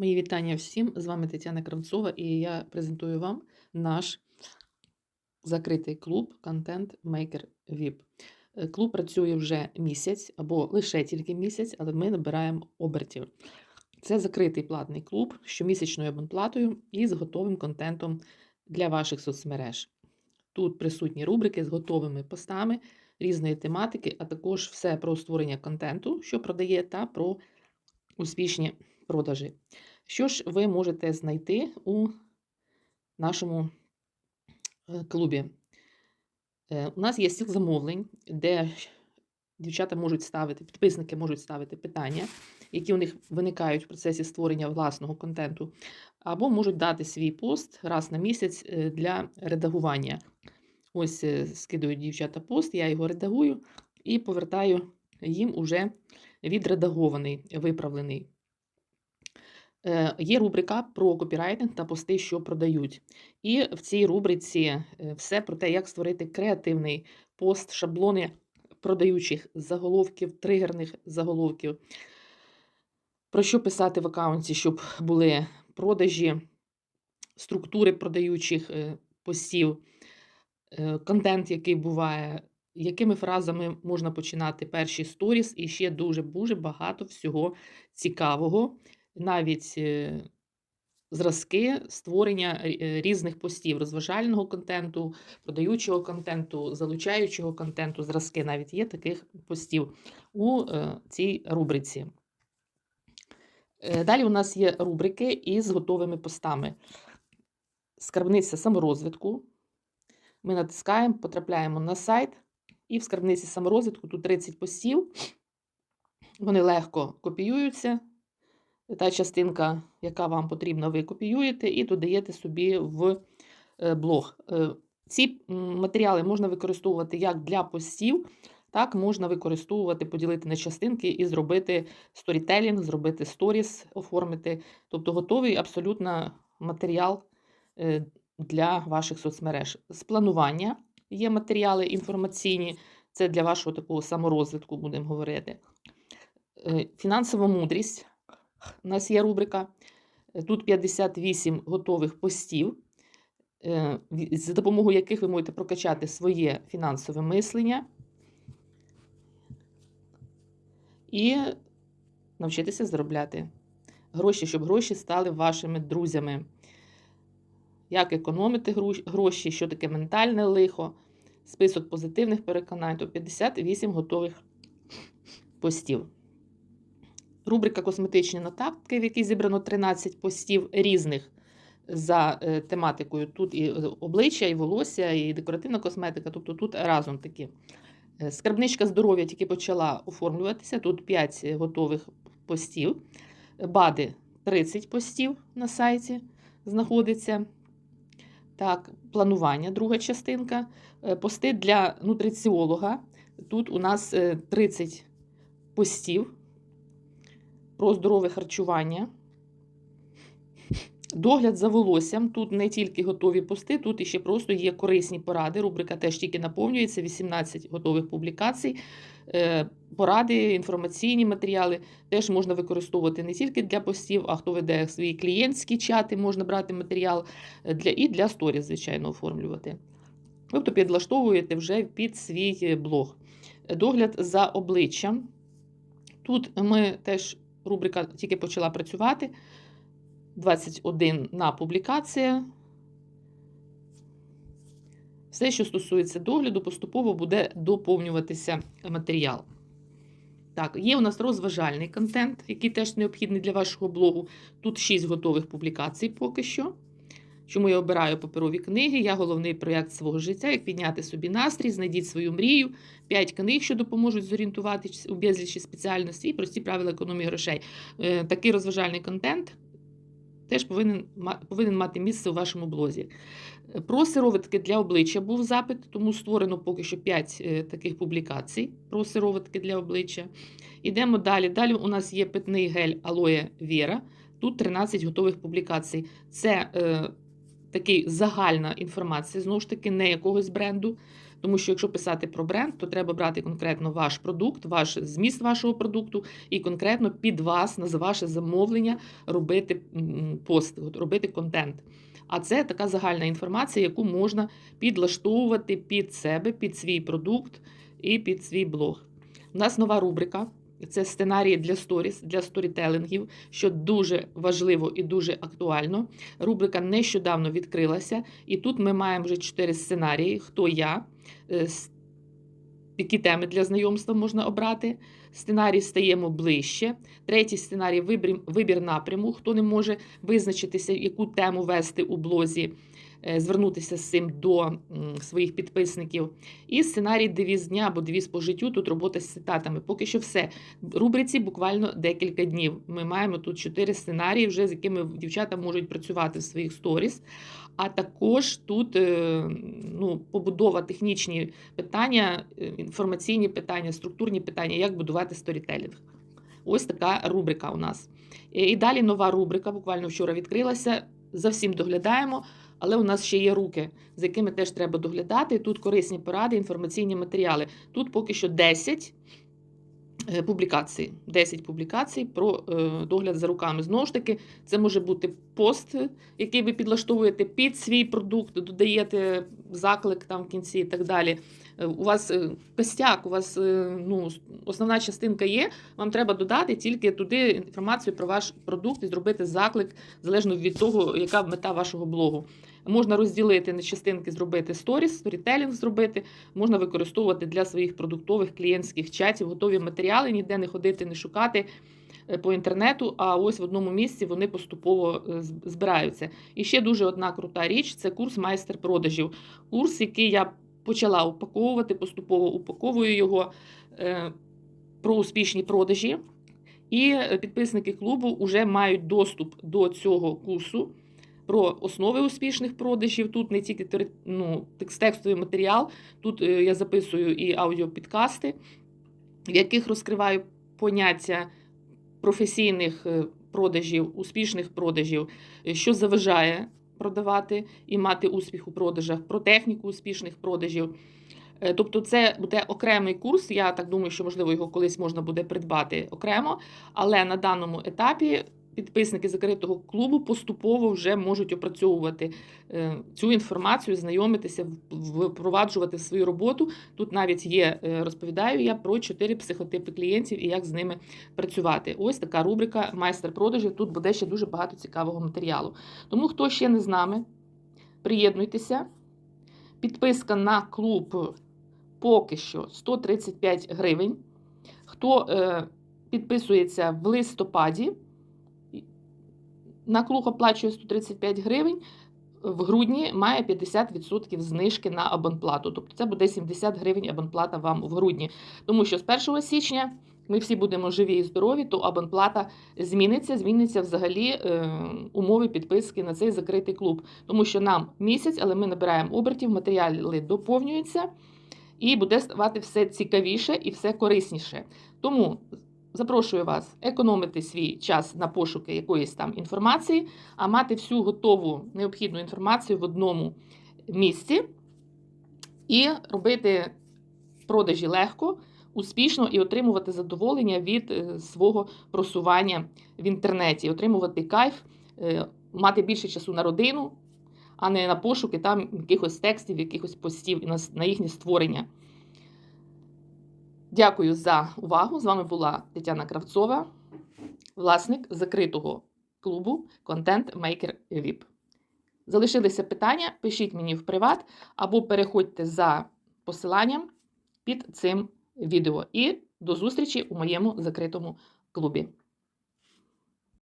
Мої вітання всім. З вами Тетяна Кравцова, і я презентую вам наш закритий клуб Content Maker VIP. Е, Клуб працює вже місяць або лише тільки місяць, але ми набираємо обертів. Це закритий платний клуб з щомісячною абонплатою і з готовим контентом для ваших соцмереж. Тут присутні рубрики з готовими постами різної тематики, а також все про створення контенту, що продає, та про успішні продажі. Що ж ви можете знайти у нашому е, клубі? Е, У нас є стіл замовлень, де дівчата можуть ставити, підписники можуть ставити питання, які у них виникають в процесі створення власного контенту, або можуть дати свій пост раз на місяць е, для редагування. Ось е, дівчата пост, я його редагую і повертаю їм уже відредагований, виправлений. Е, Є рубрика про копірайтинг та пости, що продають. І в цій рубриці е, все про те, як створити креативний пост, шаблони продаючих заголовків, тригерних заголовків, про що писати в аккаунті, щоб були продажі, структури продаючих е, постів, е, контент, який буває, якими фразами можна починати перші сторіс, і ще дуже-дуже багато всього цікавого навіть зразки створення е, різних постів, розважального контенту, продаючого контенту, залучаючого контенту, зразки навіть є таких постів у е, цій рубриці. Е, Далі у нас є рубрики із готовими постами. Скарбниця саморозвитку. Ми натискаємо, потрапляємо на сайт, і в скарбниці саморозвитку тут 30 постів. Вони легко копіюються. Та частинка, яка вам потрібна, ви копіюєте і додаєте собі в е, блог. Е, Ці матеріали можна використовувати як для постів, так можна використовувати, поділити на частинки і зробити сторітелінг, зробити сторіс, оформити. Тобто готовий абсолютно матеріал е, для ваших соцмереж. З планування є матеріали інформаційні, це для вашого такого саморозвитку, будемо говорити. Фінансова мудрість. У нас є рубрика. Е, Тут 58 готових постів, е, за допомогою яких ви можете прокачати своє фінансове мислення і навчитися заробляти гроші, щоб гроші стали вашими друзями. Як економити гроші, що таке ментальне лихо, список позитивних переконань, то 58 готових постів. Рубрика Косметичні нотатки, в якій зібрано 13 постів різних за е, тематикою. Тут і е, обличчя, і волосся, і декоративна косметика, тобто тут разом такі. Е, Скарбничка здоров'я тільки почала оформлюватися. Тут 5 готових постів. Бади 30 постів на сайті знаходиться. Так, планування, друга частинка. Пости для нутриціолога. Тут у нас е, 30 постів про здорове харчування. Догляд за волоссям. Тут не тільки готові пости, тут іще просто є корисні поради. Рубрика теж тільки наповнюється. 18 готових публікацій. Е, Поради, інформаційні матеріали теж можна використовувати не тільки для постів, а хто веде свої клієнтські чати, можна брати матеріал е, для, і для сторіс, звичайно, оформлювати. Тобто підлаштовуєте вже під свій е, блог. Догляд за обличчям. Тут ми теж рубрика тільки почала працювати. 21 на публікація. Все, що стосується догляду, поступово буде доповнюватися матеріал. Так, є у нас розважальний контент, який теж необхідний для вашого блогу. Тут 6 готових публікацій поки що. Чому я обираю паперові книги? Я головний проєкт свого життя, як підняти собі настрій, знайдіть свою мрію, 5 книг, що допоможуть зорієнтуватись у безлічі спеціальностей і прості правила економії грошей. Е, Такий розважальний контент теж повинен, повинен мати місце у вашому блозі. Е, Про сироватки для обличчя був запит, тому створено поки що 5 таких публікацій про сироватки для обличчя. Ідемо далі. Далі у нас є питний гель Алоє Віра. Тут 13 готових публікацій. Це е, такий загальна інформація, знову ж таки, не якогось бренду. Тому що якщо писати про бренд, то треба брати конкретно ваш продукт, ваш зміст вашого продукту, і конкретно під вас на ваше замовлення робити пост, робити контент. А це така загальна інформація, яку можна підлаштовувати під себе, під свій продукт і під свій блог. У нас нова рубрика. Це сценарії для сторіс, для сторітелингів, що дуже важливо і дуже актуально. Рубрика нещодавно відкрилася, і тут ми маємо вже чотири сценарії: хто я, е, які теми для знайомства можна обрати. Сценарій стаємо ближче. Третій сценарій вибір, вибір напряму. Хто не може визначитися, яку тему вести у блозі, звернутися з цим до своїх підписників. І сценарій девіз дня або девіз по життю. Тут робота з цитатами. Поки що все. В рубриці буквально декілька днів. Ми маємо тут чотири сценарії, вже з якими дівчата можуть працювати в своїх сторіс. А також тут е, ну, побудова технічні питання, е, інформаційні питання, структурні питання, як будувати сторітелінг. Ось така рубрика у нас. І далі нова рубрика, буквально вчора відкрилася. За всім доглядаємо, але у нас ще є руки, з якими теж треба доглядати. Тут корисні поради, інформаційні матеріали. Тут поки що 10 е, публікацій. 10 публікацій про е, догляд за руками. Знову ж таки, це може бути пост, який ви підлаштовуєте під свій продукт, додаєте заклик там в кінці і так далі. Е, У вас е, костяк, у вас е, ну, основна частинка є. Вам треба додати тільки туди інформацію про ваш продукт і зробити заклик залежно від того, яка мета вашого блогу. Можна розділити на частинки, зробити сторіс, сторітелінг зробити, можна використовувати для своїх продуктових клієнтських чатів готові матеріали, ніде не ходити, не шукати по інтернету, а ось в одному місці вони поступово е, збираються. І ще дуже одна крута річ це курс майстер продажів. Курс, який я почала упаковувати, поступово упаковую його е, про успішні продажі. І е, підписники клубу вже мають доступ до цього курсу про основи успішних продажів. Тут не тільки ну, текстовий матеріал, тут е, я записую і аудіопідкасти, в яких розкриваю поняття професійних е, продажів, успішних продажів, е, що заважає продавати і мати успіх у продажах, про техніку успішних продажів. Е, Тобто, це буде окремий курс. Я так думаю, що можливо його колись можна буде придбати окремо, але на даному етапі підписники закритого клубу поступово вже можуть опрацьовувати е, цю інформацію, знайомитися, впроваджувати свою роботу. Тут навіть є, е, розповідаю я про чотири психотипи клієнтів і як з ними працювати. Ось така рубрика майстер продажів. Тут буде ще дуже багато цікавого матеріалу. Тому хто ще не з нами, приєднуйтеся. Підписка на клуб поки що 135 гривень. Хто е, підписується в листопаді, на клуб оплачує 135 гривень. В грудні має 50% знижки на абонплату. Тобто це буде 70 гривень абонплата вам в грудні. Тому що з 1 січня ми всі будемо живі і здорові, то абонплата зміниться, зміниться взагалі е, умови підписки на цей закритий клуб. Тому що нам місяць, але ми набираємо обертів, матеріали доповнюються, і буде ставати все цікавіше і все корисніше. Тому запрошую вас економити свій час на пошуки якоїсь там інформації, а мати всю готову необхідну інформацію в одному місці і робити продажі легко, успішно і отримувати задоволення від е, свого просування в інтернеті, отримувати кайф, е, мати більше часу на родину, а не на пошуки там якихось текстів, якихось постів і на їхнє створення. Дякую за увагу. З вами була Тетяна Кравцова, власник закритого клубу Content Maker VIP. Залишилися питання? Пишіть мені в приват або переходьте за посиланням під цим відео. І до зустрічі у моєму закритому клубі.